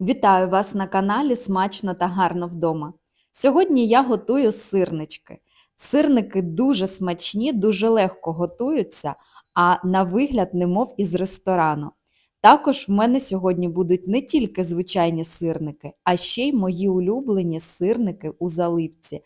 Вітаю вас на каналі Смачно та гарно вдома. Сьогодні я готую сирнички. Сирники дуже смачні, дуже легко готуються, а на вигляд немов із ресторану. Також в мене сьогодні будуть не тільки звичайні сирники, а ще й мої улюблені сирники у заливці.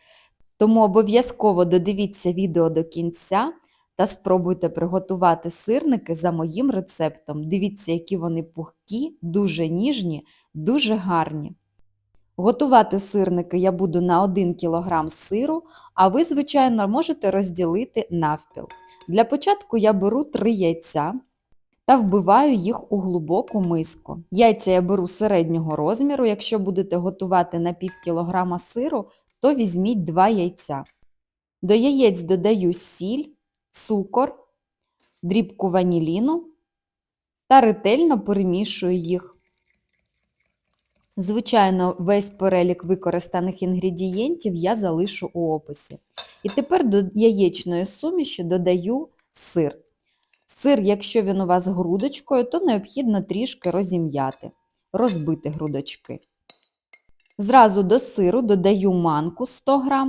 Тому обов'язково додивіться відео до кінця та спробуйте приготувати сирники за моїм рецептом. Дивіться, які вони пухкі, дуже ніжні дуже гарні. Готувати сирники я буду на 1 кг сиру, а ви, звичайно, можете розділити навпіл. Для початку я беру 3 яйця та вбиваю їх у глибоку миску. Яйця я беру середнього розміру, якщо будете готувати на пів кілограма сиру, то візьміть 2 яйця. До яєць додаю сіль, цукор, дрібку ваніліну та ретельно перемішую їх. Звичайно, весь перелік використаних інгредієнтів я залишу у описі. І тепер до яєчної суміші додаю сир. Сир, якщо він у вас грудочкою, то необхідно трішки розім'яти, розбити грудочки. Зразу до сиру додаю манку 100 г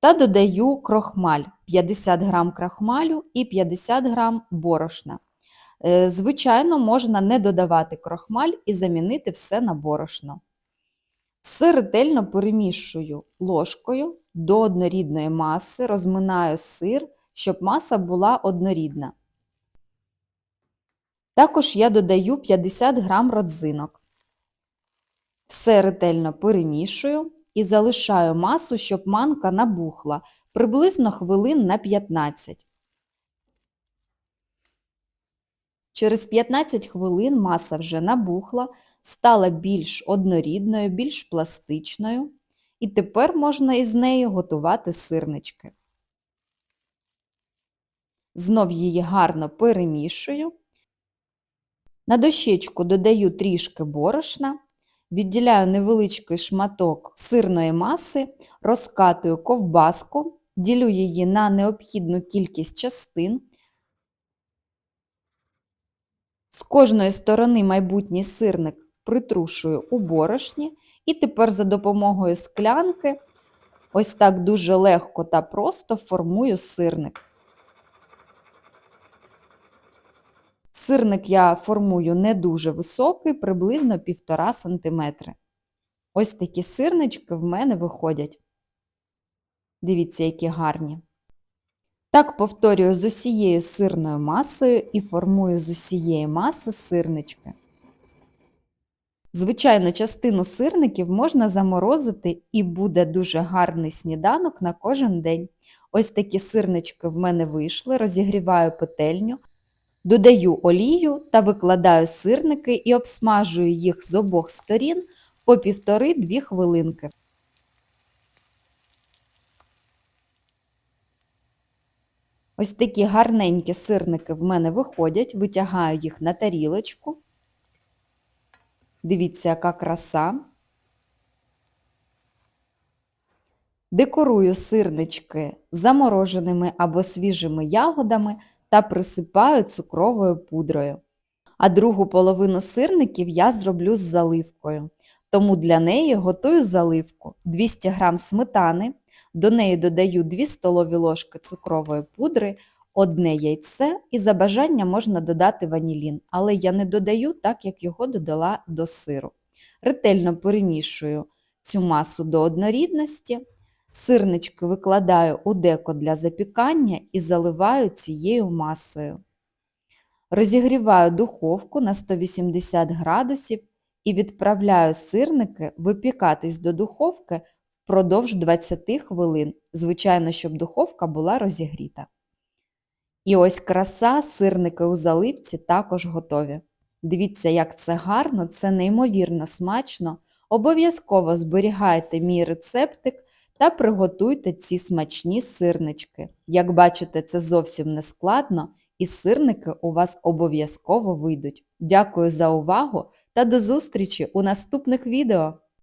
та додаю крохмаль 50 г крохмалю і 50 г борошна. Е, звичайно, можна не додавати крохмаль і замінити все на борошно. Все ретельно перемішую ложкою до однорідної маси, розминаю сир, щоб маса була однорідна. Також я додаю 50 г родзинок. Все ретельно перемішую і залишаю масу, щоб манка набухла приблизно хвилин на 15. Через 15 хвилин маса вже набухла, стала більш однорідною, більш пластичною, і тепер можна із нею готувати сирнички. Знов її гарно перемішую. На дощечку додаю трішки борошна, відділяю невеличкий шматок сирної маси, розкатую ковбаску, ділю її на необхідну кількість частин. З кожної сторони майбутній сирник притрушую у борошні і тепер за допомогою склянки ось так дуже легко та просто формую сирник. Сирник я формую не дуже високий, приблизно 1,5 см. Ось такі сирнички в мене виходять. Дивіться, які гарні. Так повторюю з усією сирною масою і формую з усієї маси сирнички. Звичайно, частину сирників можна заморозити і буде дуже гарний сніданок на кожен день. Ось такі сирнички в мене вийшли, розігріваю петельню, додаю олію та викладаю сирники і обсмажую їх з обох сторін по 1,5-2 хвилинки. Ось такі гарненькі сирники в мене виходять, витягаю їх на тарілочку. Дивіться, яка краса. Декорую сирнички замороженими або свіжими ягодами та присипаю цукровою пудрою. А другу половину сирників я зроблю з заливкою. Тому для неї готую заливку 200 г сметани, до неї додаю 2 столові ложки цукрової пудри, одне яйце і за бажання можна додати ванілін, але я не додаю, так як його додала до сиру. Ретельно перемішую цю масу до однорідності. Сирнички викладаю у деко для запікання і заливаю цією масою. Розігріваю духовку на 180 градусів і відправляю сирники випікатись до духовки впродовж 20 хвилин, звичайно, щоб духовка була розігріта. І ось краса, сирники у заливці також готові. Дивіться, як це гарно, це неймовірно смачно. Обов'язково зберігайте мій рецептик та приготуйте ці смачні сирнички. Як бачите, це зовсім не складно і сирники у вас обов'язково вийдуть. Дякую за увагу та до зустрічі у наступних відео!